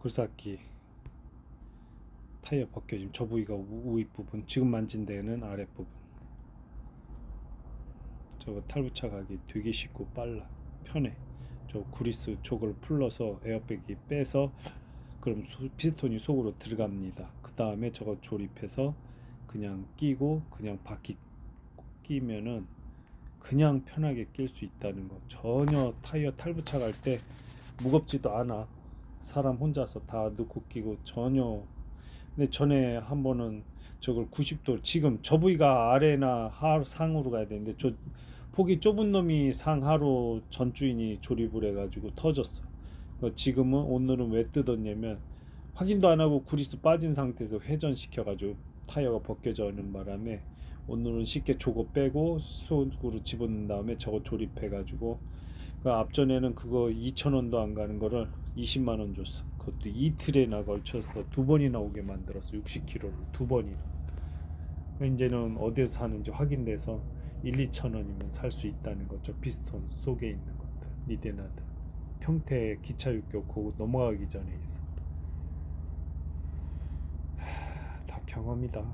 굴삭기 타이어 벗겨짐 저 부위가 우- 우윗 부분 지금 만진 데는 아랫 부분. 저거 탈부착하기 되게 쉽고 빨라 편해. 저 구리스 저걸 풀러서 에어백이 빼서 그럼 소- 피스톤이 속으로 들어갑니다. 그 다음에 저거 조립해서 그냥 끼고 그냥 바퀴 끼면은 그냥 편하게 낄 수 있다는 거. 전혀 타이어 탈부착할 때 무겁지도 않아 사람 혼자서 다 넣고 끼고 전혀 근데 전에 한 번은 저걸 90도 지금 저 부위가 아래나 하 상으로 가야 되는데 저 폭이 좁은 놈이 상하로 전 주인이 조립을 해가지고 터졌어. 그 지금은 오늘은 왜 뜯었냐면 확인도 안 하고 구리스 빠진 상태에서 회전시켜가지고 타이어가 벗겨져 있는 바람에 오늘은 쉽게 저거 빼고 속으로 집어넣은 다음에 저거 조립해가지고 그 앞전에는 그거 2,000원도 안 가는 거를 20만 원 줬어. 그것도 이틀에나 걸쳐서 두 번이나 오게 만들었어. 60kg를 두 번이나. 이제는 어디서 사는지 확인돼서 1, 2천 원이면 살 수 있다는 거죠. 피스톤 속에 있는 것들. 리데나드. 평택 기차 육교 고 넘어가기 전에 있어. 하, 다 경험이다.